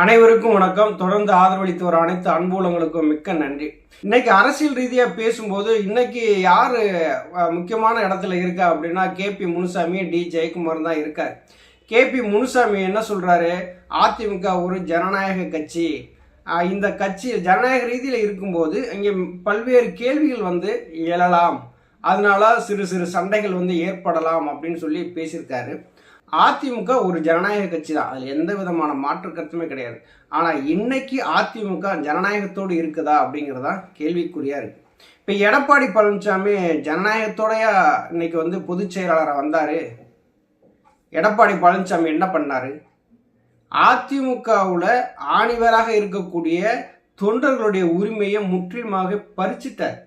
அனைவருக்கும் வணக்கம். தொடர்ந்து ஆதரவளித்து வர அனைத்து அன்புலங்களுக்கும் மிக்க நன்றி. இன்னைக்கு அரசியல் ரீதியாக பேசும்போது இன்னைக்கு யார் முக்கியமான இடத்துல இருக்கா அப்படின்னா கேபி முனுசாமி டி ஜெயக்குமார் தான் இருக்கார். கேபி முனுசாமி என்ன சொல்கிறாரு அதிமுக ஒரு ஜனநாயக கட்சி. இந்த கட்சி ஜனநாயக ரீதியில் இருக்கும்போது இங்கே பல்வேறு கேள்விகள் வந்து எழலாம். அதனால சிறு சிறு சண்டைகள் வந்து ஏற்படலாம் அப்படின்னு சொல்லி பேசியிருக்காரு. அதிமுக ஒரு ஜனநாயக கட்சி தான். அதில் எந்த விதமான மாற்று கருத்துமே கிடையாது. ஆனால் இன்னைக்கு அதிமுக ஜனநாயகத்தோடு இருக்குதா அப்படிங்கிறதா கேள்விக்குறியாக இருக்குது இப்போ எடப்பாடி பழனிசாமி ஜனநாயகத்தோடையா இன்னைக்கு வந்து பொதுச் செயலாளராக வந்தார். எடப்பாடி பழனிசாமி என்ன பண்ணார்? அதிமுகவில் ஆணிவராக இருக்கக்கூடிய தொண்டர்களுடைய உரிமையை முற்றிலுமாக பறிச்சிட்டார்.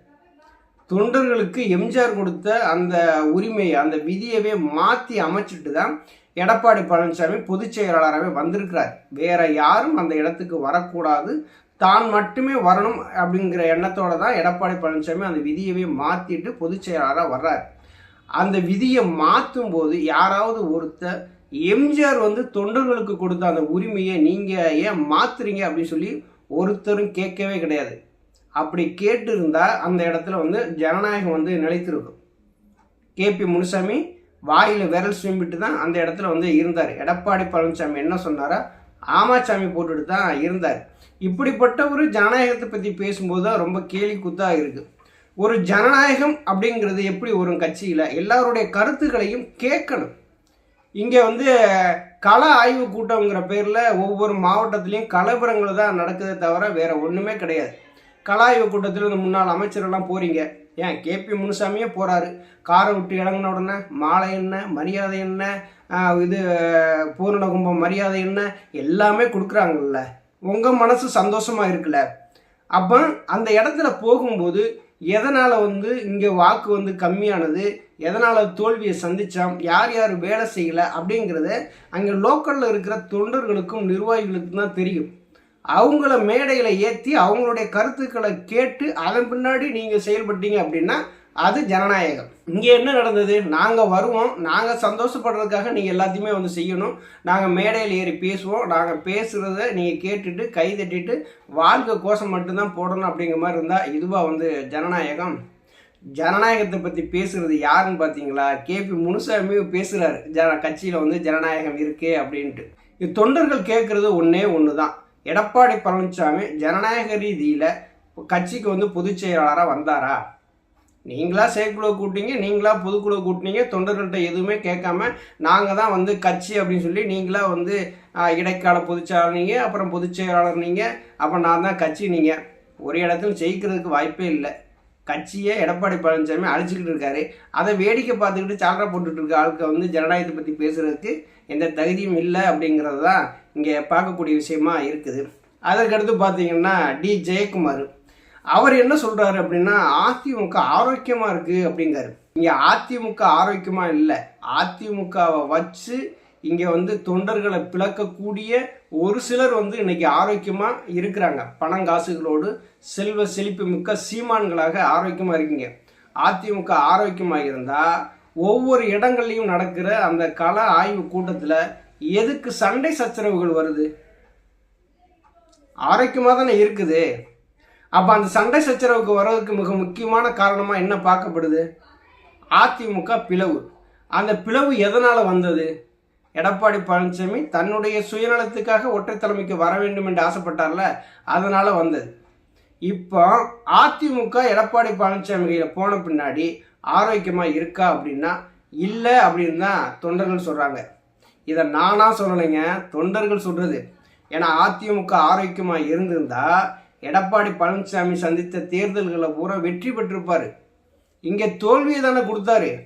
தொண்டர்களுக்கு எம்ஜிஆர் கொடுத்த அந்த உரிமையை அந்த விதியவே மாற்றி அமைச்சிட்டு தான் எடப்பாடி பழனிசாமி பொதுச் செயலாளராகவே வந்திருக்கிறார். வேற யாரும் அந்த இடத்துக்கு வரக்கூடாது. தான் மட்டுமே வரணும் அப்படிங்கிற எண்ணத்தோடு தான் எடப்பாடி பழனிசாமி அந்த விதியவே மாற்றிட்டு பொதுச் செயலாளராக வர்றார். அந்த விதியை மாற்றும் போது யாராவது ஒருத்தர் எம்ஜிஆர் வந்து தொண்டர்களுக்கு கொடுத்த அந்த உரிமையை நீங்கள் ஏன் மாத்துறீங்க அப்படின்னு சொல்லி ஒருத்தரும் கேட்கவே கிடையாது. அப்படி கேட்டு இருந்தால் அந்த இடத்துல வந்து ஜனநாயகம் வந்து நிலைத்திருக்கும். கேபி முனுசாமி வாயில் விரல் சும்பிட்டு தான் அந்த இடத்துல வந்து இருந்தார். எடப்பாடி பழனிசாமி என்ன சொன்னாரா? ஆமாச்சாமி போட்டுட்டு தான் இருந்தார். இப்படிப்பட்ட ஒரு ஜனநாயகத்தை பற்றி பேசும்போது தான் ரொம்ப கேலி குத்தாக இருக்குது ஒரு ஜனநாயகம் அப்படிங்கிறது எப்படி ஒரு கட்சியில்? எல்லாருடைய கருத்துக்களையும் கேட்கணும். இங்கே வந்து கள ஆய்வு கூட்டங்கிற பேரில் ஒவ்வொரு மாவட்டத்துலேயும் கலவரங்கள் தான் நடக்குதே தவிர வேறு ஒன்றுமே கிடையாது. கலாய்வு கூட்டத்தில் முன்னாள் அமைச்சரெல்லாம் போறீங்க. ஏன்? கேபி முனுசாமியே போகிறாரு காரை விட்டு இறங்கின உடனே மாலை என்ன மரியாதை என்ன இது பூரண கும்பம் மரியாதை என்ன எல்லாமே கொடுக்குறாங்கல்ல. உங்கள் மனசு சந்தோஷமாக இருக்குல்ல. அப்போ அந்த இடத்துல போகும்போது எதனால் வந்து இங்கே வாக்கு வந்து கம்மியானது? எதனால் தோல்வியை சந்தித்தோம் யார் யார் வேலை செய்யலை? அப்படிங்கிறத அங்கே லோக்கலில் இருக்கிற தொண்டர்களுக்கும் நிர்வாகிகளுக்கும் தான் தெரியும். அவங்கள மேடையில் ஏற்றி அவங்களுடைய கருத்துக்களை கேட்டு அதன் பின்னாடி நீங்கள் செயல்பட்டீங்க அப்படின்னா அது ஜனநாயகம். இங்கே என்ன நடந்தது? நாங்கள் வருவோம். நாங்கள் சந்தோஷப்படுறதுக்காக நீங்கள் எல்லாத்தையுமே வந்து செய்யணும். நாங்கள் மேடையில் ஏறி பேசுவோம். நாங்கள் பேசுகிறத நீங்கள் கேட்டுட்டு கை தட்டிட்டு வாழ்க்கை கோஷம் மட்டும்தான் போடணும் அப்படிங்கிற மாதிரி இருந்தால் இதுவாக வந்து ஜனநாயகம். ஜனநாயகத்தை பற்றி பேசுகிறது யாருன்னு பார்த்தீங்களா கேபி முனுசாமி பேசுகிறாரு ஜன கட்சியில் வந்து ஜனநாயகம் இருக்கே அப்படின்ட்டு. இது தொண்டர்கள் கேட்குறது ஒன்றே ஒன்று தான் எடப்பாடி பழனிசாமி ஜனநாயக ரீதியில் கட்சிக்கு வந்து பொதுச் செயலாளராக வந்தாரா? நீங்களா செயற்குழு கூட்டிங்க நீங்களா பொதுக்குழு கூட்டினீங்க தொண்டர்கள்ட்ட எதுவுமே கேட்காம நாங்கள் தான் வந்து கட்சி அப்படின்னு சொல்லி நீங்களா வந்து இடைக்கால பொதுச்செயலாளர் நீங்கள் அப்புறம் பொதுச் செயலாளர் நீங்கள் அப்புறம் நான் தான் கட்சி நீங்கள் ஒரு இடத்துல ஜெயிக்கிறதுக்கு வாய்ப்பே இல்லை. கட்சியை எடப்பாடி பழனிசாமி அழிச்சிக்கிட்டு இருக்காரு. அதை வேடிக்கை பார்த்துக்கிட்டு சால்ரா போட்டுட்டு இருக்க ஆளுக்கு வந்து ஜனநாயகத்தை பற்றி பேசுகிறதுக்கு எந்த தகுதியும் இல்லை அப்படிங்கிறது தான் இங்கே பார்க்கக்கூடிய விஷயமா இருக்குது. அதற்கடுத்து பார்த்தீங்கன்னா டி ஜெயக்குமார். அவர் என்ன சொல்கிறாரு அப்படின்னா அதிமுக ஆரோக்கியமாக இருக்குது அப்படிங்கிறாரு. இங்கே அதிமுக ஆரோக்கியமாக இல்லை. அதிமுகவை வச்சு இங்கே வந்து தொண்டர்களை பிளக்கக்கூடிய ஒரு சிலர் வந்து இன்னைக்கு ஆரோக்கியமாக இருக்கிறாங்க. பணங்காசுகளோடு செல்வ செழிப்பு மிக்க சீமான்களாக ஆரோக்கியமாக இருக்கீங்க. அதிமுக ஆரோக்கியமாக இருந்தால் ஒவ்வொரு இடங்கள்லையும் நடக்கிற அந்த கள ஆய்வு கூட்டத்தில் எதுக்கு சண்டை சச்சரவுகள் வருது? ஆரோக்கியமாக தானே இருக்குது. அப்போ அந்த சண்டை சச்சரவுக்கு வர்றதுக்கு மிக முக்கியமான காரணமாக என்ன பார்க்கப்படுது? அதிமுக பிளவு. அந்த பிளவு எதனால் வந்தது? எடப்பாடி பழனிசாமி தன்னுடைய சுயநலத்துக்காக ஒற்றை தலைமைக்கு வர வேண்டும் என்று ஆசைப்பட்டார்ல அதனால் வந்தது. இப்போ அதிமுக எடப்பாடி பழனிசாமி கையில் போன பின்னாடி ஆரோக்கியமாக இருக்கா அப்படின்னா இல்லை அப்படின்னு தான் தொண்டர்கள் சொல்கிறாங்க இதை நானா சொல்லலைங்க தொண்டர்கள் சொல்கிறது ஏன்னா அதிமுக ஆரோக்கியமாக இருந்திருந்தா எடப்பாடி பழனிசாமி சந்தித்த தேர்தல்களை பூரா வெற்றி பெற்றிருப்பாரு. இங்கே தோல்வியை தானே கொடுத்தாரு.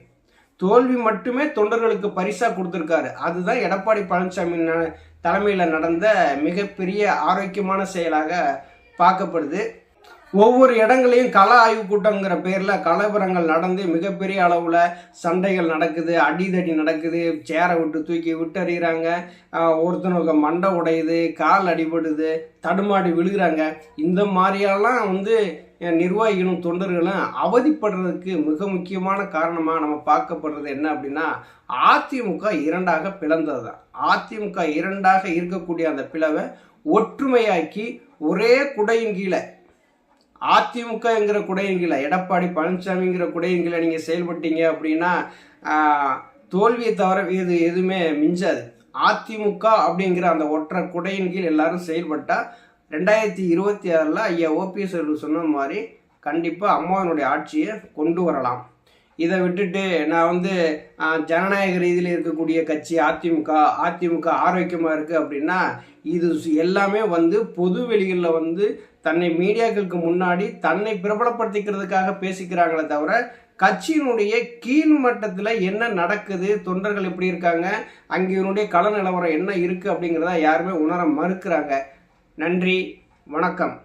தோல்வி மட்டுமே தொண்டர்களுக்கு பரிசா கொடுத்துருக்காரு. அதுதான் எடப்பாடி பழனிசாமி ந- தலைமையில் நடந்த மிகப்பெரிய ஆரோக்கியமான செயலாக பார்க்கப்படுது. ஒவ்வொரு இடங்களையும் கள ஆய்வு கூட்டங்கிற பேரில் கலவரங்கள் நடந்து மிகப்பெரிய அளவில் சண்டைகள் நடக்குது அடிதடி நடக்குது சேரை விட்டு தூக்கி விட்டறிகிறாங்க ஒருத்தனுக்கு மண்டை உடையுது கால் அடிபடுது தடுமாடி விழுகிறாங்க. இந்த மாதிரியெல்லாம் வந்து நிர்வாகிகளும் தொண்டர்களும் அவதிப்படுறதுக்கு மிக முக்கியமான காரணமாக நம்ம பார்க்கப்படுறது என்ன அப்படின்னா அதிமுக இரண்டாக பிளந்தது. தான் அதிமுக இரண்டாக இருக்கக்கூடிய அந்த பிளவை ஒற்றுமையாக்கி ஒரே குடையின் கீழே அதிமுகங்கிற குடையின் கீழே எடப்பாடி பழனிசாமிங்கிற குடையின் நீங்கள் செயல்பட்டீங்க அப்படின்னா தோல்வியை தவிர இது எதுவுமே மிஞ்சாது. அதிமுக அப்படிங்கிற அந்த ஒற்றை குடையின் கீழ் எல்லாரும் செயல்பட்டா ரெண்டாயிரத்தி இருபத்தி ஆறில் ஐயா ஓபிஎஸ் அவர்கள் சொன்ன மாதிரி கண்டிப்பாக அம்மாவினுடைய ஆட்சியை கொண்டு வரலாம். இதை விட்டுட்டு நான் வந்து ஜனநாயக ரீதியில் இருக்கக்கூடிய கட்சி அதிமுக அதிமுக ஆரோக்கியமாக இருக்குது அப்படின்னா இது எல்லாமே வந்து பொது வெளிகளில் வந்து தன்னை மீடியாக்களுக்கு முன்னாடி தன்னை பிரபலப்படுத்திக்கிறதுக்காக பேசிக்கிறாங்களே தவிர கட்சியினுடைய கீழ் மட்டத்தில் என்ன நடக்குது தொண்டர்கள் எப்படி இருக்காங்க அங்கே கள நிலவரம் என்ன இருக்குது அப்படிங்கிறத யாருமே உணர மறுக்கிறாங்க. நன்றி வணக்கம்.